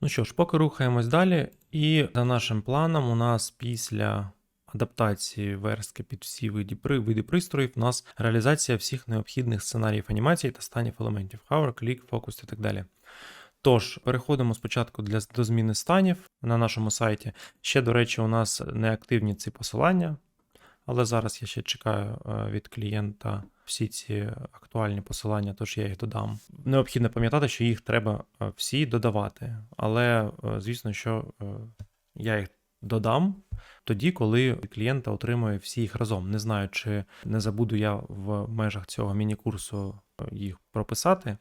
Ну що ж, поки рухаємось далі, і за нашим планом, у нас після адаптації верстки під всі види, види пристроїв, у нас реалізація всіх необхідних сценаріїв анімації та станів елементів Hover, Click, Focus і так далі. Тож, переходимо спочатку для, до зміни станів на нашому сайті. Ще, до речі, у нас не активні ці посилання, але зараз я ще чекаю е, від клієнта всі ці актуальні посилання, тож я їх додам. Необхідно пам'ятати, що їх треба е, всі додавати. Але, е, звісно, що я їх додам тоді, коли клієнта отримує всі їх разом. Не знаю, чи не забуду я в межах цього міні-курсу їх прописати,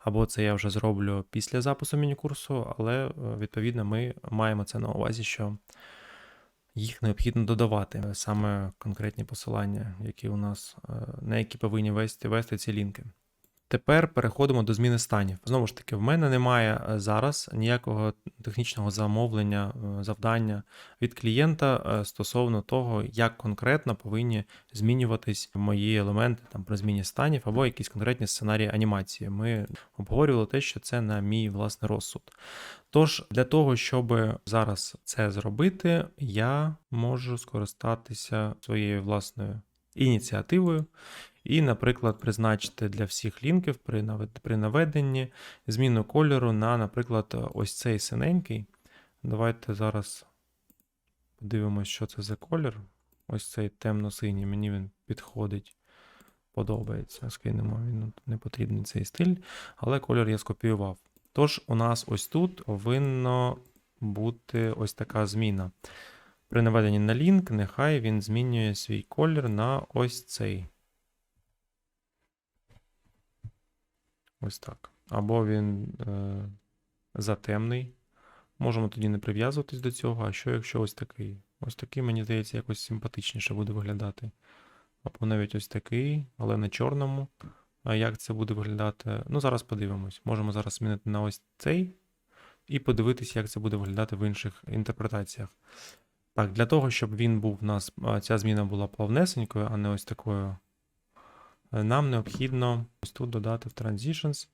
або це я вже зроблю після запису міні-курсу, але відповідно ми маємо це на увазі, що їх необхідно додавати е, саме конкретні посилання, які у нас е, на які повинні вести, вести ці лінки. Тепер переходимо до зміни станів. Знову ж таки, в мене немає е, зараз ніякого технічного замовлення, е, завдання від клієнта е, стосовно того, як конкретно повинні змінюватись мої елементи там при зміні станів або якісь конкретні сценарії анімації. Ми обговорювали те, що це на мій власний розсуд. Тож, для того, щоб зараз це зробити, я можу скористатися своєю власною ініціативою і, наприклад, призначити для всіх лінків при навед- при наведенні зміну кольору на, наприклад, ось цей синенький. Давайте зараз подивимось, що це за колір. Ось цей темно-синій, мені він підходить, подобається. Скинемо, він не потрібний цей стиль, але кольор я скопіював. Тож, у нас ось тут повинно бути ось така зміна. При наведенні на лінк, нехай він змінює свій колір на ось цей. Ось так. Або він е, затемний. Можемо тоді не прив'язуватись до цього. А що якщо ось такий? Ось такий, мені здається, якось симпатичніше буде виглядати. Або навіть ось такий, але на чорному. А як це буде виглядати? Ну, зараз подивимось. Можемо зараз змінити на ось цей і подивитися, як це буде виглядати в інших інтерпретаціях. Так, для того, щоб він був в нас, ця зміна була плавнесенькою, а не ось такою, нам необхідно ось тут додати в Transitions.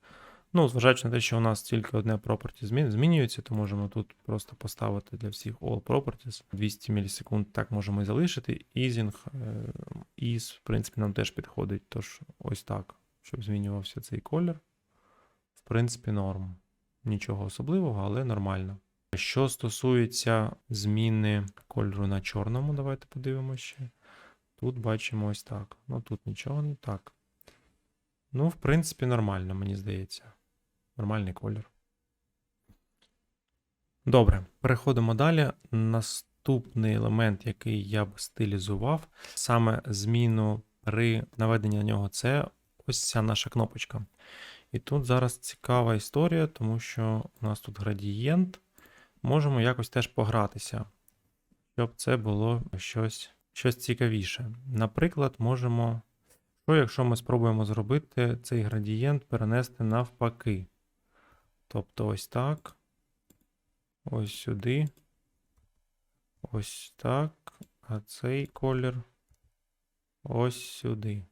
Ну, зважаючи на те, що у нас тільки одне property змін, змінюється, то можемо тут просто поставити для всіх all properties 200 мілісекунд, так можемо і залишити. Easing, е, is, в принципі, нам теж підходить. Тож ось так, щоб змінювався цей колір. В принципі, норм. Нічого особливого, але нормально. Що стосується зміни кольору на чорному, давайте подивимося ще. Тут бачимо ось так. Ну тут нічого не так. Ну, в принципі, нормально, мені здається. Нормальний колір. Добре, переходимо далі. Наступний елемент, який я б стилізував, саме зміну при наведенні на нього, це ось ця наша кнопочка. І тут зараз цікава історія, тому що у нас тут градієнт. Можемо якось теж погратися, щоб це було щось, щось цікавіше. Наприклад, можемо. Що, якщо ми спробуємо зробити цей градієнт перенести навпаки? Тобто ось так. Ось сюди. Ось так. А цей колір ось сюди.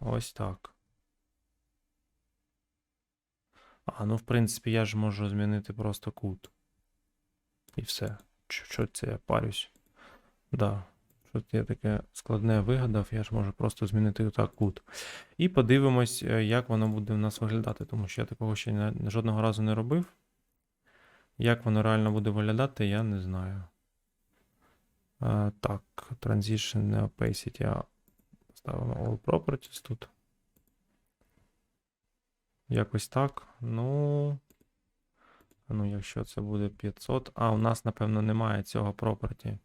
Ось так. А, ну, в принципі, я ж можу змінити просто кут. І все. Що, це я парюсь? Да. Що я таке складне вигадав, я ж можу просто змінити отак кут. І подивимось, е, як воно буде в нас виглядати, тому що я такого ще жодного разу не робив. Як воно реально буде виглядати, я не знаю. А, так, Transition Opacity. Ставимо All Properties тут. Якось так. Ну. Ну, якщо це буде 500. А, у нас, напевно, немає цього property.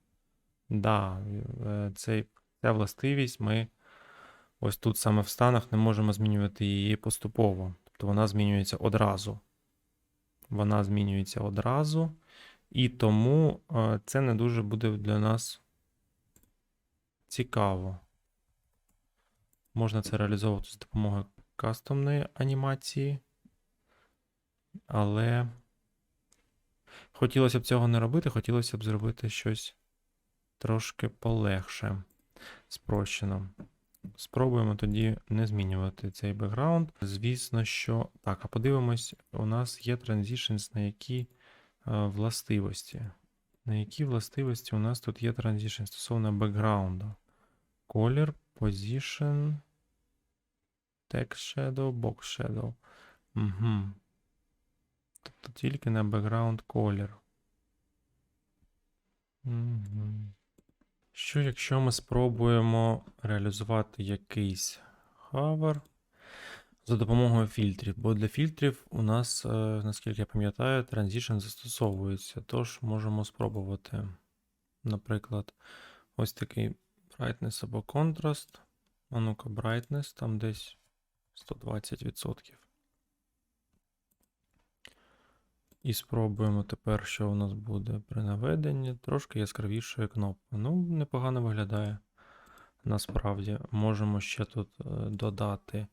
Да, е, цей, ця властивість ми ось тут саме в станах не можемо змінювати її поступово. Тобто вона змінюється одразу. Вона змінюється одразу. І тому е, це не дуже буде для нас цікаво. Можна це реалізовувати з допомогою кастомної анімації. Але хотілося б цього не робити, хотілося б зробити щось трошки полегше, спрощено. спробуємо тоді не змінювати цей бекграунд. Звісно, що. Так, а подивимось, у нас є transitions на які е, властивості. На які властивості у нас тут є transition стосовно бекграунду. Колір, position, text shadow, box shadow. Угу. Тобто тільки на background колір. Угу. Що якщо ми спробуємо реалізувати якийсь хавер за допомогою фільтрів? Бо для фільтрів у нас, е, наскільки я пам'ятаю, transition застосовується. Тож можемо спробувати, наприклад, ось такий brightness або contrast. А ну-ка, brightness там десь 120%. І спробуємо тепер, що у нас буде при наведенні. Трошки яскравішої кнопки. Ну, непогано виглядає. Насправді, можемо ще тут е, додати, е,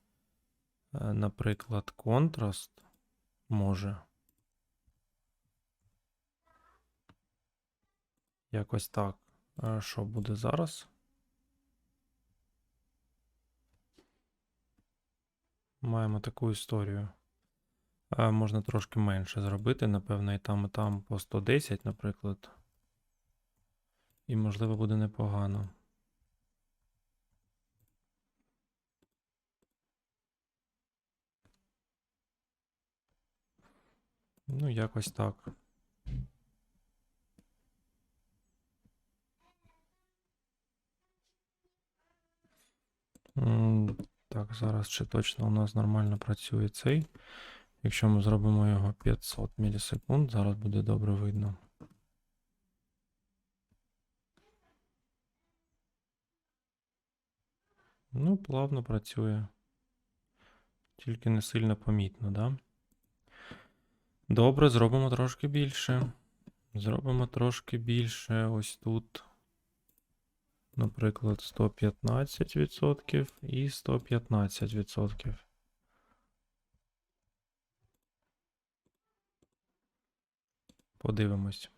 наприклад, контраст. Може. Якось так. А Що буде зараз? Маємо таку історію. А можна трошки менше зробити, напевно, і там, і там по 110, наприклад. І, можливо, буде непогано. Ну, якось так. Так, зараз чи точно у нас нормально працює цей. Якщо ми зробимо його 500 мілісекунд, зараз буде добре видно. Ну, плавно працює. Тільки не сильно помітно, да? Добре, зробимо трошки більше. Зробимо трошки більше. Ось тут. Наприклад, 115% і 115%. Подивимось.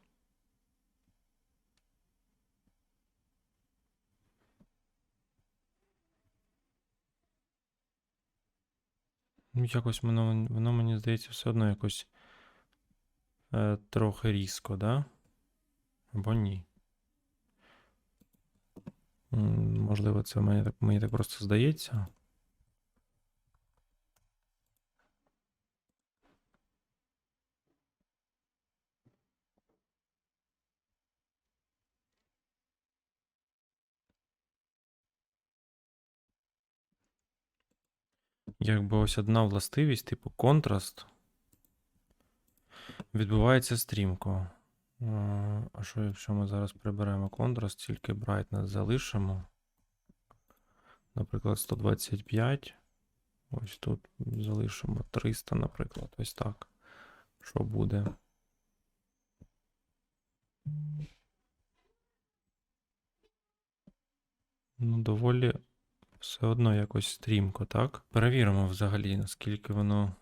Ну, якось воно, воно мені здається, все одно якось е, трохи різко, да? Або ні. Можливо, це мені так, мені так просто здається. Якби ось одна властивість, типу контраст, відбувається стрімко. А що, якщо ми зараз приберемо контраст, тільки brightness залишимо? Наприклад, 125. Ось тут залишимо 300, наприклад. Ось так. Що буде? Ну, доволі все одно якось стрімко, так? Перевіримо взагалі, наскільки воно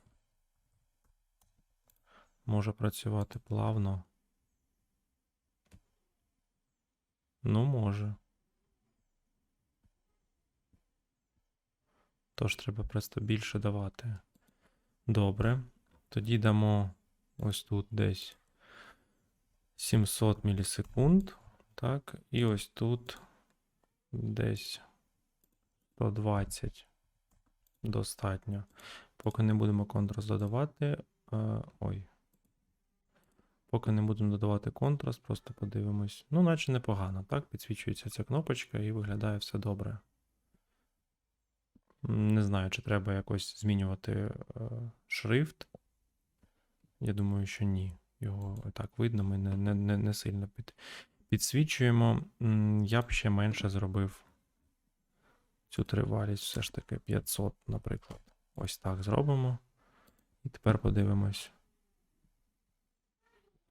може працювати плавно. Ну, може. Тож треба просто більше давати. Добре. Тоді дамо ось тут десь 700 мілісекунд. Так, і ось тут десь 120 достатньо. Поки не будемо контраст додавати. Е, ой. Поки не будемо додавати контраст, просто подивимось. Ну, наче непогано, так? Підсвічується ця кнопочка і виглядає все добре. Не знаю, чи треба якось змінювати е, шрифт. Я думаю, що ні. Його так видно, ми не, не, не, не сильно під, підсвічуємо. Я б ще менше зробив цю тривалість, все ж таки 500, наприклад. Ось так зробимо. І тепер подивимось.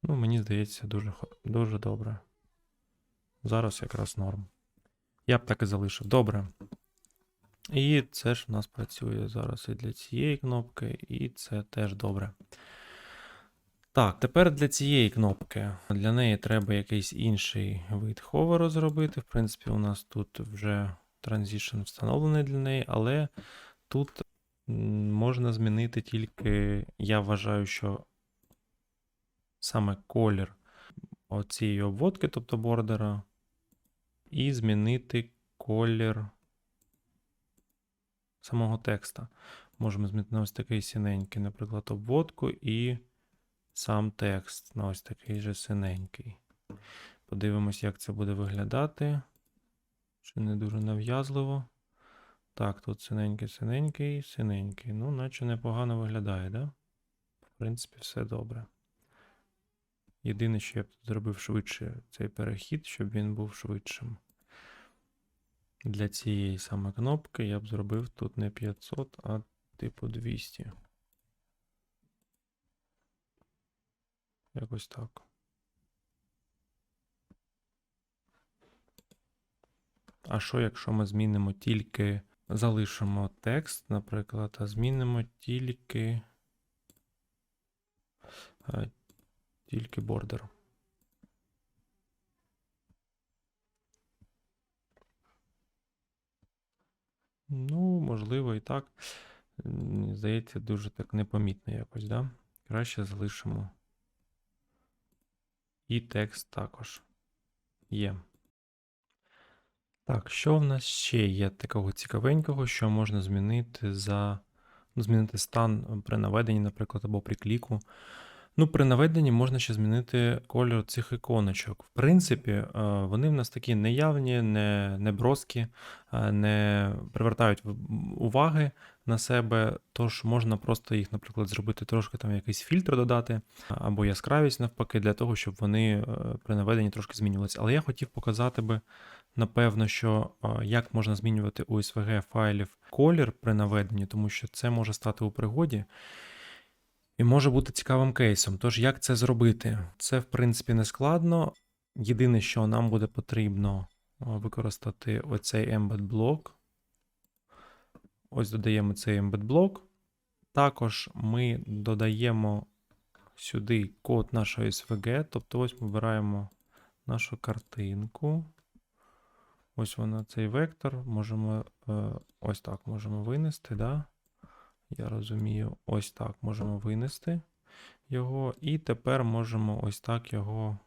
Ну, мені здається, дуже, дуже добре. Зараз якраз норм. Я б так і залишив. Добре. І це ж в нас працює зараз і для цієї кнопки, і це теж добре. Так, тепер для цієї кнопки. Для неї треба якийсь інший вид ховеру зробити. В принципі, у нас тут вже Transition встановлений для неї, але тут можна змінити тільки, я вважаю, що саме колір оцієї обводки, тобто бордера, і змінити колір самого текста. Можемо змінити на ось такий синенький, наприклад, обводку і сам текст на ось такий же синенький. Подивимось, як це буде виглядати. Чи не дуже нав'язливо. Так, тут синенький, синенький, синенький. Ну, наче непогано виглядає, да? В принципі, все добре. Єдине, що я б зробив швидше цей перехід, щоб він був швидшим. Для цієї саме кнопки я б зробив тут не 500, а типу 200. Якось так. А що, якщо ми змінимо тільки, залишимо текст, наприклад, а змінимо тільки, тільки бордер. Ну, можливо, і так. Здається, дуже так непомітно якось, да? Краще залишимо. І текст також є. Так, що в нас ще є такого цікавенького, що можна змінити за. Ну, змінити стан при наведенні, наприклад, або при кліку. Ну, при наведенні можна ще змінити кольор цих іконочок. В принципі, е, вони в нас такі неявні, не, не броскі, е, не привертають уваги на себе. Тож можна просто їх, наприклад, зробити трошки там якийсь фільтр додати, або яскравість навпаки, для того, щоб вони е, при наведенні трошки змінювалися. Але я хотів показати би, напевно, що як можна змінювати у SVG файлів колір при наведенні, тому що це може стати у пригоді. І може бути цікавим кейсом. Тож, як це зробити? Це, в принципі, не складно. Єдине, що нам буде потрібно використати оцей embed блок. Ось додаємо цей embed блок. Також ми додаємо сюди код нашої SVG, тобто ось ми вибираємо нашу картинку. Ось вона, цей вектор. Можемо е, ось так можемо винести. Да? Я розумію, ось так можемо винести його. І тепер можемо ось так його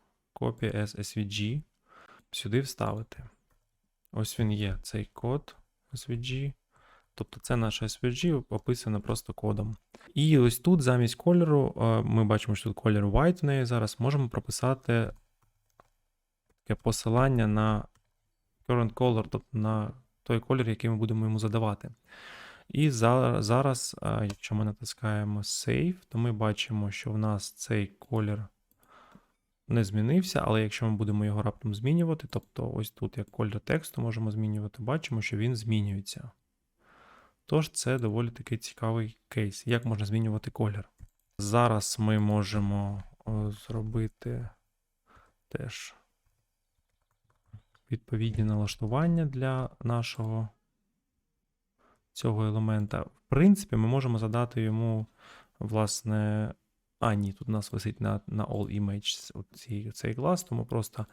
as SVG сюди вставити. Ось він є, цей код SVG. Тобто це наше SVG описане просто кодом. І ось тут замість кольору, е, ми бачимо, що тут колір white в неї зараз, можемо прописати таке посилання на current color, тобто на той колір, який ми будемо йому задавати. І зараз, якщо ми натискаємо Save, то ми бачимо, що в нас цей колір не змінився, але якщо ми будемо його раптом змінювати, тобто ось тут як колір тексту можемо змінювати, бачимо, що він змінюється. Тож це доволі такий цікавий кейс, як можна змінювати колір. Зараз ми можемо зробити теж відповідні налаштування для нашого цього елемента. В принципі, ми можемо задати йому, власне. А, ні, тут у нас висить на на All Image оці, цей клас, тому просто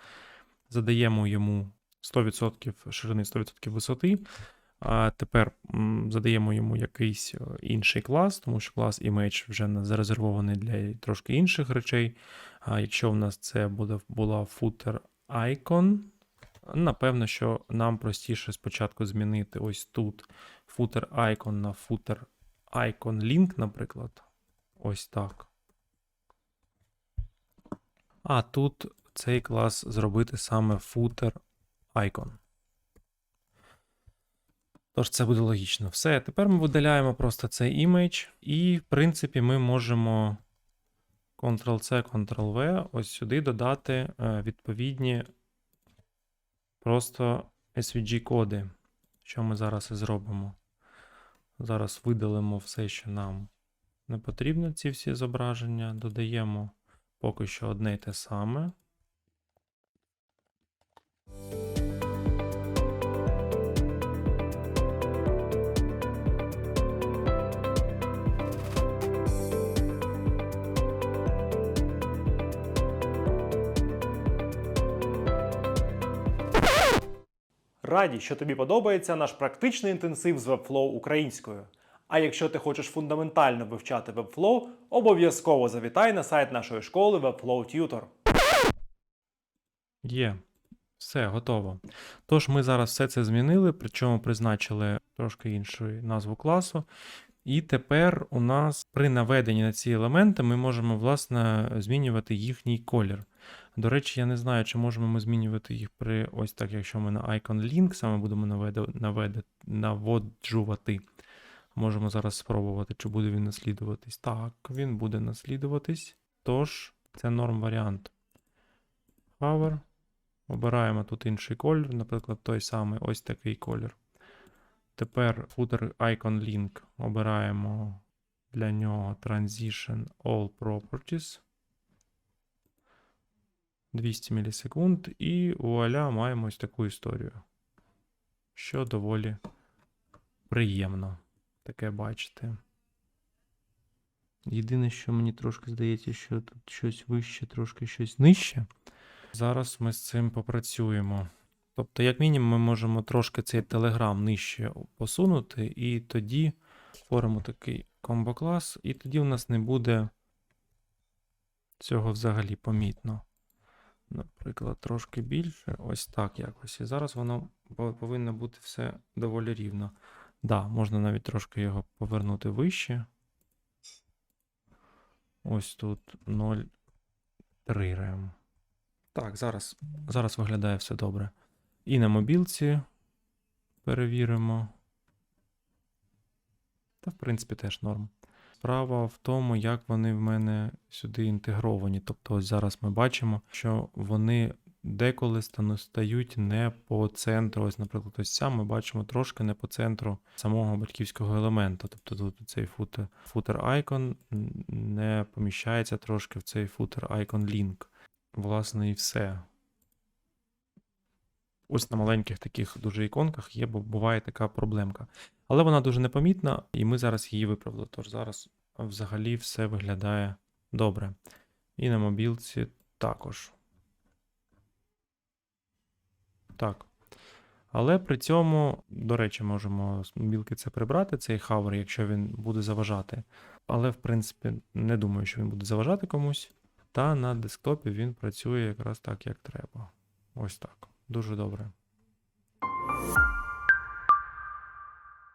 задаємо йому 100% ширини, 100% висоти. А тепер задаємо йому якийсь е, інший клас, тому що клас Image вже зарезервований для трошки інших речей. А якщо в нас це буде, була footer icon, напевно, що нам простіше спочатку змінити ось тут footer icon на footer icon link, наприклад. Ось так. А тут цей клас зробити саме footer icon. Тож це буде логічно. Все, тепер ми видаляємо просто цей імідж, і, в принципі, ми можемо Ctrl-C, Ctrl-V ось сюди додати е, відповідні просто SVG-коди, що ми зараз і зробимо. Зараз видалимо все, що нам не потрібно, ці всі зображення. Додаємо поки що одне й те саме. Раді, що тобі подобається наш практичний інтенсив з Webflow українською. А якщо ти хочеш фундаментально вивчати Webflow, обов'язково завітай на сайт нашої школи Webflow Tutor. Є. Все, готово. Тож ми зараз все це змінили, причому призначили трошки іншу назву класу. І тепер у нас при наведенні на ці елементи ми можемо, власне, змінювати їхній колір. До речі, я не знаю, чи можемо ми змінювати їх при ось так, якщо ми на Icon Link саме будемо наведе, наводжувати. Можемо зараз спробувати, чи буде він наслідуватись. Так, він буде наслідуватись. Тож, це норм варіант. Hover. Обираємо тут інший колір, наприклад, той самий ось такий колір. Тепер footer Icon Link обираємо для нього Transition All Properties. 200 мілісекунд, і вуаля, маємо ось таку історію. Що доволі приємно таке бачити. Єдине, що мені трошки здається, що тут щось вище, трошки щось нижче. Зараз ми з цим попрацюємо. Тобто, як мінімум, ми можемо трошки цей телеграм нижче посунути, і тоді створимо такий комбо-клас, і тоді у нас не буде цього взагалі помітно. Наприклад, трошки більше, ось так якось. І зараз воно повинно бути все доволі рівно. Да, можна навіть трошки його повернути вище. Ось тут 0,3 рем. Так, зараз, зараз виглядає все добре. І на мобілці перевіримо. Та, в принципі, теж норм. Справа в тому, як вони в мене сюди інтегровані. Тобто, ось зараз ми бачимо, що вони деколи стають не по центру. Ось, наприклад, ось ця ми бачимо трошки не по центру самого батьківського елемента. Тобто тут цей футер, футер icon не поміщається трошки в цей футер icon link. Власне, і все. Ось на маленьких таких дуже іконках є, бо буває така проблемка. Але вона дуже непомітна, і ми зараз її виправили. Тож зараз взагалі все виглядає добре. І на мобілці також. Так. Але при цьому, до речі, можемо з мобілки це прибрати, цей хавер, якщо він буде заважати. Але, в принципі, не думаю, що він буде заважати комусь. Та на десктопі він працює якраз так, як треба. Ось так. Дуже добре.